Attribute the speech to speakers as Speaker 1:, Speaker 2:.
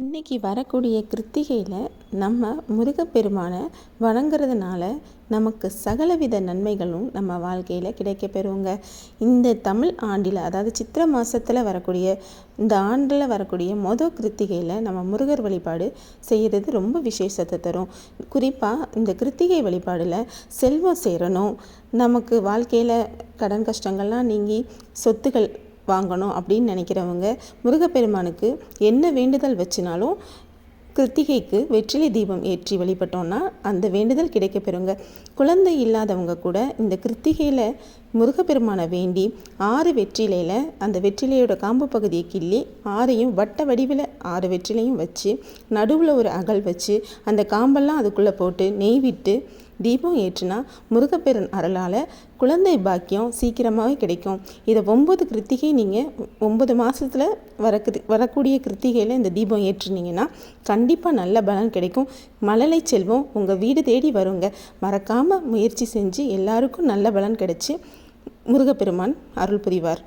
Speaker 1: இன்றைக்கி வரக்கூடிய கிருத்திகையில் நம்ம முருகப்பெருமானை வணங்குறதுனால நமக்கு சகலவித நன்மைகளும் நம்ம வாழ்க்கையில் கிடைக்க பெறுவோங்க. இந்த தமிழ் ஆண்டில் அதாவது சித்திரை மாதத்தில் வரக்கூடிய இந்த ஆண்டில் வரக்கூடிய மொதல் கிருத்திகையில் நம்ம முருகர் வழிபாடு செய்கிறது ரொம்ப விசேஷத்தை தரும். குறிப்பாக இந்த கிருத்திகை வழிபாடில் செல்வம் சேரணும். நமக்கு வாழ்க்கையில் கடன் கஷ்டங்கள்லாம் நீங்கி சொத்துக்கள் வாங்கணும் அப்படின்னு நினைக்கிறவங்க முருகப்பெருமானுக்கு என்ன வேண்டுதல் வச்சினாலும் கிருத்திகைக்கு வெற்றிலை தீபம் ஏற்றி வழிபட்டோன்னா அந்த வேண்டுதல் கிடைக்கப்பெறுங்க. குழந்தை இல்லாதவங்க கூட இந்த கிருத்திகையில் முருகப்பெருமானை வேண்டி ஆறு வெற்றிலையில் அந்த வெற்றிலையோட காம்பு பகுதியை கிள்ளி ஆறையும் வட்ட வடிவில் ஆறு வெற்றிலையும் வச்சு நடுவில் ஒரு அகல் வச்சு அந்த காம்பெல்லாம் அதுக்குள்ளே போட்டு நெய் விட்டு தீபம் ஏற்றுனா முருகப்பெருன் அருளால் குழந்தை பாக்கியம் சீக்கிரமாகவே கிடைக்கும். இதை ஒம்பது கிருத்திகை நீங்கள் ஒம்பது மாதத்தில் வர வரக்கூடிய கிருத்திகையில் இந்த தீபம் ஏற்றுனீங்கன்னா கண்டிப்பாக நல்ல பலன் கிடைக்கும். மழலை செல்வம் உங்கள் வீடு தேடி வருங்க. மறக்காமல் முயற்சி செஞ்சு எல்லாருக்கும் நல்ல பலன் கிடைச்சி முருகப்பெருமான் அருள் புரிவார்.